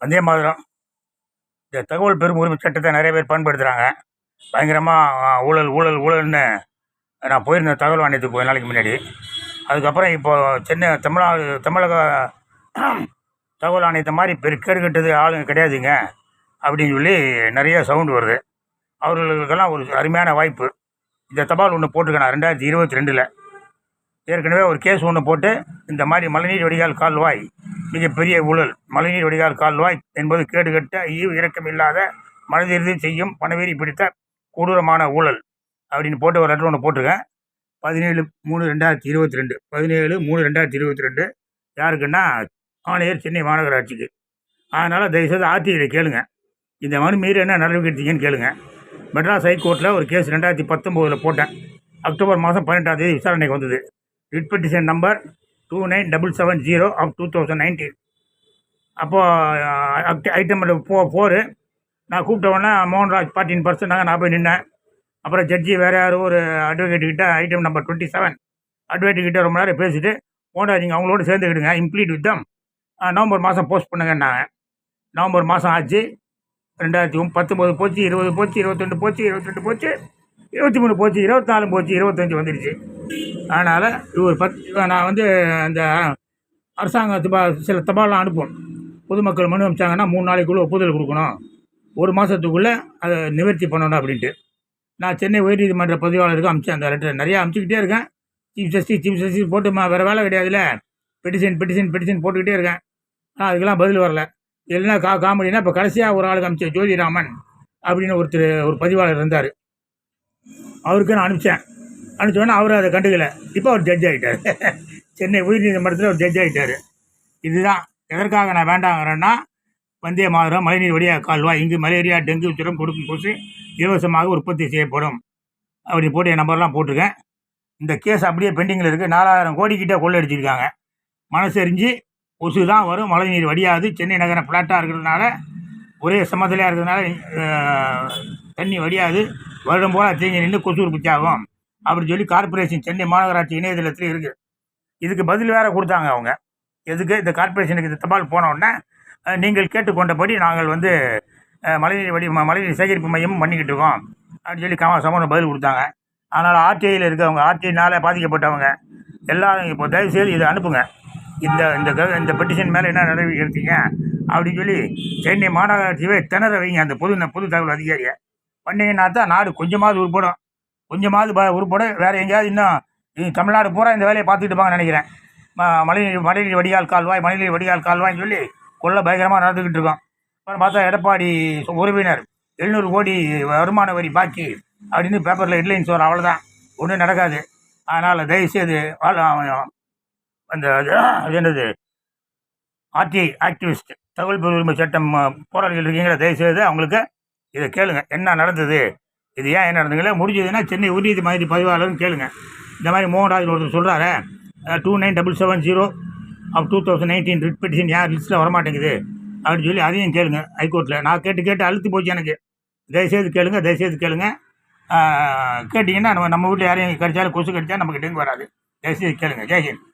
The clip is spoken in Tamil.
வந்தே மாதிரம். இந்த தகவல் பெரும் உரிமை சட்டத்தை நிறைய பேர் பயன்படுத்துகிறாங்க பயங்கரமாக ஊழல் ஊழல் ஊழல்னு நான் போயிருந்தேன் தகவல் ஆணையத்துக்கு கொஞ்ச நாளைக்கு முன்னாடி. அதுக்கப்புறம் இப்போ சென்னை தமிழ்நாடு தமிழக தகவல் ஆணையத்தை மாதிரி பெரு கேடு கட்டது ஆளுங்க கிடையாதுங்க. அப்படின்னு சொல்லி நிறைய சவுண்டு வருது. அவர்களுக்கெல்லாம் ஒரு அருமையான வாய்ப்பு. இந்த தபால் ஒன்று போட்டிருக்கேன் நான் ரெண்டாயிரத்தி இருபத்தி ரெண்டில். ஏற்கனவே ஒரு கேஸ் ஒன்று போட்டு இந்த மாதிரி மழைநீர் வடிகால் கால்வாய் மிகப்பெரிய ஊழல். மழைநீர் வடிகால் கால்வாய் என்பது கேடுகட்ட ஈவு இறக்கம் இல்லாத மனதிறுதி செய்யும் பணவீரி பிடித்த கொடூரமான ஊழல். அப்படின்னு போட்டு ஒரு லெட்டர் ஒன்று போட்டிருக்கேன். பதினேழு மூணு ரெண்டாயிரத்தி இருபத்தி ரெண்டு பதினேழு மூணு ரெண்டாயிரத்தி இருபத்தி ரெண்டு யாருக்குன்னா ஆணையர் சென்னை மாநகராட்சிக்கு. அதனால் தயவுசெய்து ஆர்டிஐயில் கேளுங்க. இந்த மனு மீறி என்ன நடவடிக்கை எடுத்தீங்கன்னு கேளுங்க. மெட்ராஸ் ஹைகோர்ட்டில் ஒரு கேஸ் ரெண்டாயிரத்தி பத்தொம்போதில் போட்டேன். அக்டோபர் மாதம் பன்னெண்டாம் தேதி விசாரணைக்கு வந்தது. Writ petition number two nine double seven zero of two thousand nineteen அப்போது ஐட்டம் ஃபோ ஃபோரு நான் கூப்பிட்ட உடனே மோகன்ராஜ் ஃபார்ட்டின் பர்சன்டாக நான் போய் நின்னேன். அப்புறம் ஜட்ஜி வேறு யாரோ ஒரு அட்வொகேட்டுக்கிட்ட ஐட்டம் நம்பர் டுவெண்ட்டி செவன் அட்வொகேட்டுக்கிட்ட ரொம்ப நேரம் பேசிட்டு மோகன்ராஜ் நீங்கள் அவங்களோட சேர்ந்துக்கிடுங்க இம்ப்ளீட் வித்தம் நவம்பர் மாதம் போஸ்ட் பண்ணுங்கன்னாங்க. நவம்பர் மாதம் ஆச்சு. ரெண்டாயிரத்தி பத்தொம்போது போச்சு இருபது போச்சு இருபத்தெண்டு போச்சு இருபத்தெண்டு போச்சு இருபத்தி மூணு போச்சு இருபத்தி நாலு போச்சு இருபத்தஞ்சி வந்துடுச்சு அதனால் ஒரு பத்து நான் வந்து அந்த அரசாங்க தபா சில தபால்லாம் அனுப்பும் பொதுமக்கள் மனு அமைச்சாங்கன்னா மூணு நாளைக்குள்ளே ஒப்புதல் கொடுக்கணும். ஒரு மாதத்துக்குள்ளே அதை நிவர்த்தி பண்ணணும் அப்படின்ட்டு. நான் சென்னை உயர்நீதிமன்ற பதிவாளருக்கு அனுப்பிச்சேன் அந்த லெட்டர் நிறையா அனுப்பிச்சிக்கிட்டே இருக்கேன். சீஃப் ஜஸ்டிஸ் சீஃப் ஜஸ்டிஸ் போட்டு வேறு வேலை கிடையாதுல்ல. பெட்டிஷன் பெட்டிஷன் பெட்டிஷன் போட்டுக்கிட்டே இருக்கேன். ஆனால் அதுக்கெல்லாம் பதில் வரல. இல்லைன்னா கா காமெடினா இப்போ கடைசியாக ஒரு ஆளுக்கு அனுப்பிச்சேன் ஜோதிராமன் அப்படின்னு ஒருத்தர் ஒரு பதிவாளர் இருந்தார். அவருக்கு நான் அனுப்பிச்சேன். அனுப்பிச்சோன்னே அவர் அதை கண்டுக்கலை. இப்போ அவர் ஜட்ஜ் ஆகிட்டார் சென்னை உயர்நீதிமன்றத்தில் ஒரு ஜட்ஜ் ஆகிட்டார் இதுதான். எதற்காக நான் வேண்டாங்கிறேன்னா வந்தே மாதிரம் மழைநீர் வழியாக கால்வாய். இங்கு மலேரியா டெங்கு ஜுரம் கொடுக்கும் கொசு இலவசமாக உற்பத்தி செய்யப்படும். அப்படி போட்டு என் நம்பர்லாம் போட்டிருக்கேன். இந்த கேஸ் அப்படியே பெண்டிங்கில் இருக்குது நாலாயிரம் கோடிக்கிட்டே கொள்ளடிச்சிருக்காங்க மனசெறிஞ்சு கொசு தான் வரும். மழைநீர் வடியாது. சென்னை நகரம் ஃப்ளாட்டாக இருக்கிறதுனால ஒரே சமதலையாக இருக்கிறதுனால தண்ணி வடியாது. வருடம் போல தேங்கி நின்று கொசு உற்பத்தி ஆகும். அப்படின்னு சொல்லி கார்ப்பரேஷன் சென்னை மாநகராட்சி இணையதளத்தில் இருக்குது இதுக்கு பதில் வேறு கொடுத்தாங்க அவங்க. எதுக்கு? இந்த கார்ப்பரேஷனுக்கு இந்த தபால் போன உடனே நீங்கள் கேட்டுக்கொண்டபடி நாங்கள் வந்து மழைநீர் வடி மழைநீர் சேகரிப்பு மையமும் பண்ணிக்கிட்டு இருக்கோம். அப்படின்னு சொல்லி கம சமூகம் பதில் கொடுத்தாங்க. அதனால் ஆர்டிஐயில் இருக்கவங்க ஆர்டிஐனால் பாதிக்கப்பட்டவங்க எல்லாரும் இப்போ தயவுசெய்து இதை அனுப்புங்க. இந்த இந்த க- இந்த பெட்டிஷன் மேலே என்ன நடவடிக்கை எடுத்தீங்க? அப்படின்னு சொல்லி சென்னை மாநகராட்சியவே திணற வைங்க. அந்த பொது பொது தகவல் அதிகாரியை. பண்ணீங்கன்னா தான் நாடு கொஞ்சமாவது உருப்படும். கொஞ்சமாவது ப வேறு எங்கேயாவது இன்னும் தமிழ்நாடு பூரா இந்த வேலையை பார்த்துட்டு இருப்பாங்கன்னு நினைக்கிறேன். ம- மழைநீர் மழைநீர் வடிகால் கால்வாய் மழைநீர் வடிகால் கால்வாய்ன்னு சொல்லி கொள்ள பயங்கரமாக நடந்துக்கிட்டு இருக்கோம். அப்புறம் பார்த்தா எடப்பாடி உறவினர் எழுநூறு கோடி வருமான வரி பாக்கி அப்படின்னு பேப்பரில் ஹெட்லைன்ஸ் வரும். அவ்வளோதான் ஒன்றும் நடக்காது. அதனால் தயவுசெய்து அந்த அது என்னது ஆர்டிஐ ஆக்டிவிஸ்ட் தகவல் பெரு உரிமை சட்டம் போராளிகள் இருக்கீங்களா? தயவுசெய்து அவங்களுக்கு இதை கேளுங்க. என்ன நடந்தது? இது ஏன் என்ன நடந்துங்களே முடிஞ்சதுன்னா சென்னை உயர்நீதி மாதிரி பதிவாளர்னு கேளுங்க. இந்த மாதிரி மோகன்ராஜ் ஒருத்தர் சொல்கிறாரு two nine double seven zero of two thousand nineteen writ petition யார் லிஸ்ட்டில் வரமாட்டேங்குது? அப்படின்னு சொல்லி அதையும் கேளுங்க ஹைகோர்ட்டில் நான் கேட்டு கேட்டு அழுத்து போச்சு எனக்கு. தயவுசெய்து கேளுங்க தயவுசெய்து கேளுங்க. கேட்டிங்கன்னா நம்ம நம்ம வீட்டில் யாரையும் கடிச்சாலும் கொசு கடிச்சா நமக்கு டெங்கு வராது. தயவுசெய்து கேளுங்க. ஜெய்ஹிந்த்